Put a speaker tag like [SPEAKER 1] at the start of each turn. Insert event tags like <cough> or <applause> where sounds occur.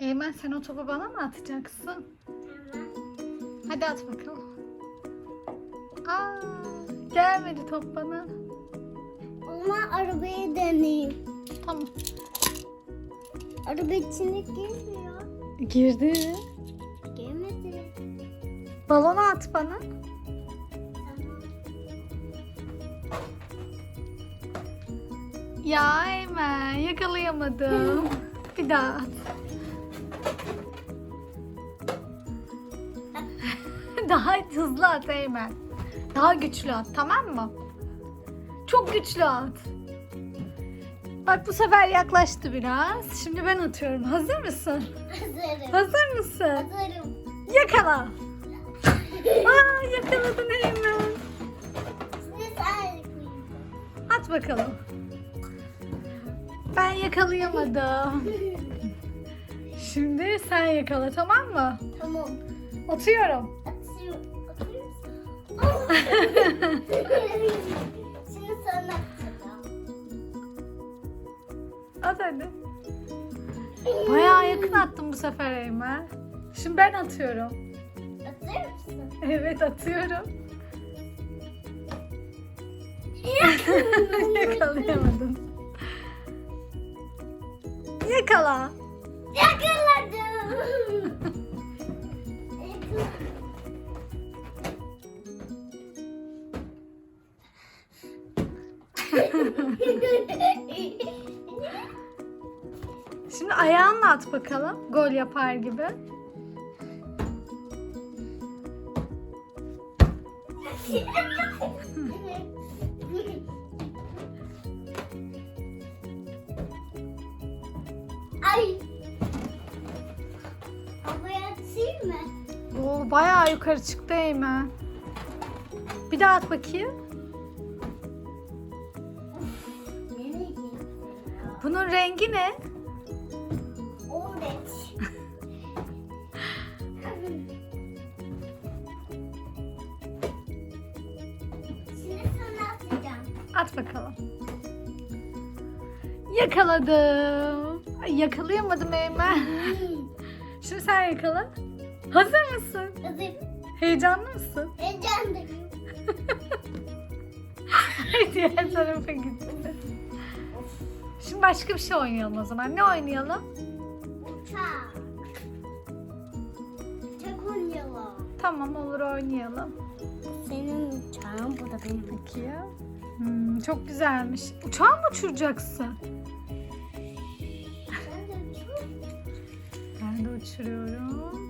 [SPEAKER 1] Eymen sen o topu bana mı atacaksın?
[SPEAKER 2] Tamam.
[SPEAKER 1] Hadi at bakalım. Aa, gelmedi top bana.
[SPEAKER 2] O zaman arabayı deneyeyim.
[SPEAKER 1] Tamam.
[SPEAKER 2] Araba içine girmiyor.
[SPEAKER 1] Girdi.
[SPEAKER 2] Girmedi.
[SPEAKER 1] Balonu at bana.
[SPEAKER 2] Tamam.
[SPEAKER 1] Ya Eymen yakalayamadım. <laughs> Bir daha at. Daha <laughs> hızlı at Eymen. Daha güçlü at tamam mı? Çok güçlü at. Bak bu sefer yaklaştı biraz. Şimdi ben atıyorum. Hazır mısın?
[SPEAKER 2] Hazırım.
[SPEAKER 1] Hazır mısın?
[SPEAKER 2] Hazırım.
[SPEAKER 1] Yakala. <laughs> Aa yakaladın Eymen. At bakalım. Ben yakalayamadım. <laughs> Şimdi sen yakala tamam mı?
[SPEAKER 2] Tamam.
[SPEAKER 1] Atıyorum.
[SPEAKER 2] Şimdi sana.
[SPEAKER 1] At hadi. Bayağı yakın attım bu sefer Eymen. Şimdi ben atıyorum.
[SPEAKER 2] Atıyor musun?
[SPEAKER 1] Evet atıyorum. Yakalayamadım. Yakala.
[SPEAKER 2] Yakaladım. <laughs>
[SPEAKER 1] Şimdi ayağınla at bakalım. Gol yapar gibi.
[SPEAKER 2] Ay. Havaya atayım mı?
[SPEAKER 1] Oo, bayağı yukarı çıktı Eymen. Bir daha at bakayım. Bunun rengi ne?
[SPEAKER 2] Orange. Şimdi sana atacağım.
[SPEAKER 1] At bakalım. Yakaladım. Ay, yakalayamadım Eymen. <laughs> Şimdi sen yakala. Hazır mısın?
[SPEAKER 2] Hazır.
[SPEAKER 1] Heyecanlı mısın?
[SPEAKER 2] Heyecanlıyım. <laughs>
[SPEAKER 1] Diğer tarafa gitti. Şimdi başka bir şey oynayalım o zaman. Ne oynayalım?
[SPEAKER 2] Uçak. Uçak oynayalım.
[SPEAKER 1] Tamam olur oynayalım.
[SPEAKER 2] Senin uçağın bu da benim.
[SPEAKER 1] Ya. Hmm, çok güzelmiş. Uçağı mı uçuracaksın?
[SPEAKER 2] Ben de
[SPEAKER 1] uçuruyorum.